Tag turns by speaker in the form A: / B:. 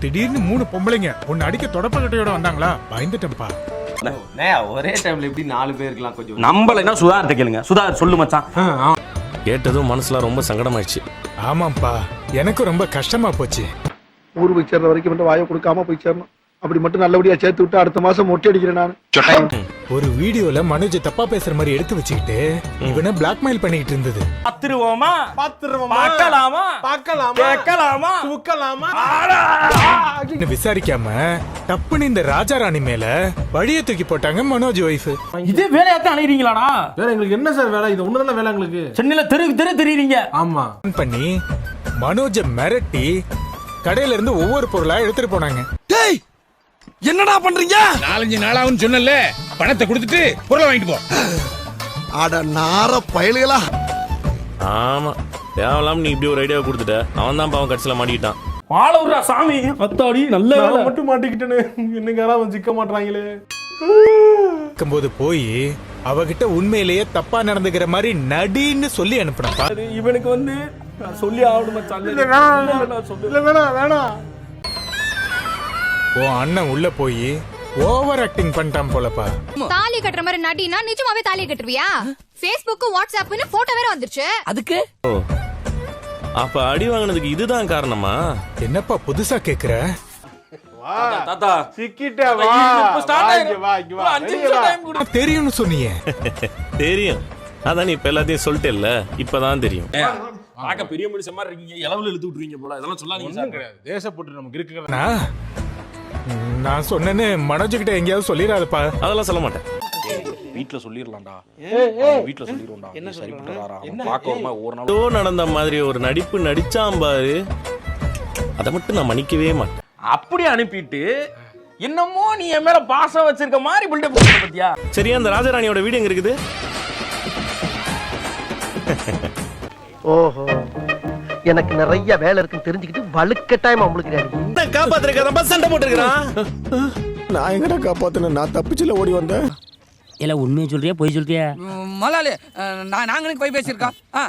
A: திடீர்னு மூணு பொம்பளைங்க ஒன்னு அடிக்க தொடப்பக்கட்டையோட வந்தாங்களா? பயந்துட்டேன்ப்பா.
B: ஒரே டைம்ல எப்படி நாலு பேர் இருக்கலாம் கொஞ்சம்
C: நம்பலைன்னா சுதாகர்ட்ட கேளுங்க. சுதாகர் சொல்லு மச்சான்.
D: கேட்டதும் மனசுல ரொம்ப சங்கடமாயிடுச்சு.
A: ஆமாப்பா எனக்கும் ரொம்ப கஷ்டமா போச்சு.
E: ஊர் போய் சேர்ற வரைக்கும் மட்டும் வாயை கொடுக்காம போய் சேரணும். அப்படி மட்டும் நல்லபடியா சேர்த்து விட்டு அடுத்த மாசம் மொட்டை அடிக்கிறேன் நான்.
A: ஒரு வீடியோல மனோஜ் தப்பா பேசுற மாதிரி எடுத்து வச்சுக்கிட்டு இவனை பிளாக்மெயில் பண்ணிக்கிட்டு இருந்தது.
C: பாத்துருவோமா
F: பாத்துருவோமா
C: பார்க்கலாமா?
F: பார்க்கலாமா?
C: கேட்கலாமா?
F: தூக்கலாமா?
A: விசாரிக்காம டப்புன்னு இந்த ராஜாராணி மேல வழிய தூக்கி போட்டாங்க மனோஜ் ஒய்ஃப்
C: இதே வேலையாத்தான் அணைகிறீங்களாடா?
F: வேற எங்களுக்கு என்ன சார் வேலை? இது ஒண்ணுதானே வேலை எங்களுக்கு?
C: சென்னையில தெரு தெரு தெரியுறீங்க.
F: ஆமா.
A: பண்ணி மனோஜ மிரட்டி கடையில இருந்து ஒவ்வொரு பொருளா எடுத்துட்டு போனாங்க.
G: நாலஞ்சு நாளாவும் சொன்னல பணத்தை கொடுத்துட்டு பொருளை வாங்கிட்டு போ.
E: அட நார பயலுகளா.
D: ஆமா. தேவலாம் நீ இப்படி ஒரு ஐடியா கொடுத்துட்ட. அவன் தான் பாவம் கடைசியில மாட்டிக்கிட்டான்.
C: வாழ விடுறா சாமி. அத்தாடி நல்ல வேலை.
F: மட்டும் மாட்டிக்கிட்டேன்னு யாராவது வந்து சிக்க மாட்டாங்களே
A: இருக்கும்போது போய் அவகிட்ட உண்மையிலேயே தப்பா நடந்துக்கிற மாதிரி நடின்னு சொல்லி அனுப்புனப்பா
C: இவனுக்கு வந்து சொல்லி ஆகணும்
F: வேணாம்
C: இல்ல,
F: வேணாம்.
A: உன் அண்ணன் உள்ள போய் ஓவர் ஆக்டிங் பண்ணிட்டான் போலப்பா.
H: தாலி கட்டுற மாதிரி நடினா நிஜமாவே தாலி கட்டுருவியா ஃபேஸ்புக் வாட்ஸ்அப்னு போட்டோ வேற வந்துருச்சு.
I: அதுக்கு?
D: அப்ப அடி வாங்கினதுக்கு இதுதான் காரணமா?
A: என்னப்பா புதுசா கேக்குற?
C: தாத்தா
F: சிக்கிட்ட வா.
A: தெரியும்னு சொன்னீங்க
D: தெரியும். அதான் நீ இப்ப எல்லாத்தையும் சொல்லிட்டேல்ல இப்பதான் தெரியும்.
C: பார்க்க பெரிய மனுஷன் மாதிரி இருக்கீங்க. இளவுல இழுத்து விட்டுறீங்க போல. இதெல்லாம் சொல்லாதீங்க
F: ஒண்ணும்
C: சார்.
F: கிடையாது. தேசப்பட்டு நமக்கு இருக்கிற
A: நான் சொன்னேன்னு மனோஜ் கிட்ட எங்கேயாவது சொல்லிடாதப்பா
D: அதெல்லாம் சொல்ல மாட்டேன்.
C: வீட்ல சொல்லிரலாம்டா வீட்ல சொல்லிருவோம்டா என்ன சரிப்பட்டு வராரா பார்க்க ஒரு மாதிரி ஒரு நாள்
D: நடந்த மாதிரி ஒரு நடிப்பு நடிச்சான் பாரு. அதை மட்டும் நான் மன்னிக்கவே மாட்டேன்.
C: அப்படி அனுப்பிட்டு என்னமோ நீ என் மேல பாசம் வச்சிருக்க மாதிரி பில்டப் பத்தியா?
D: சரி அந்த ராஜாராணியோட வீடு எங்க இருக்குது?
E: ஓஹோ. எனக்கு நிறைய வேலை இருக்குன்னு தெரிஞ்சுக்கிட்டு வலுக்கட்டாயமா முழுக்கிறாரு
D: காப்பாத்திருக்க சண்டை போட்டுருக்கான்
E: நான் எங்கடா காப்பாத்தின நான் தப்பிச்சுல ஓடி வந்தேன்.
I: இல்ல உண்மையை சொல்றியா பொய் சொல்றியா?
J: முதலாளி அஹ், நான் நாங்களும் போய் பேசியிருக்கோம். ஆ.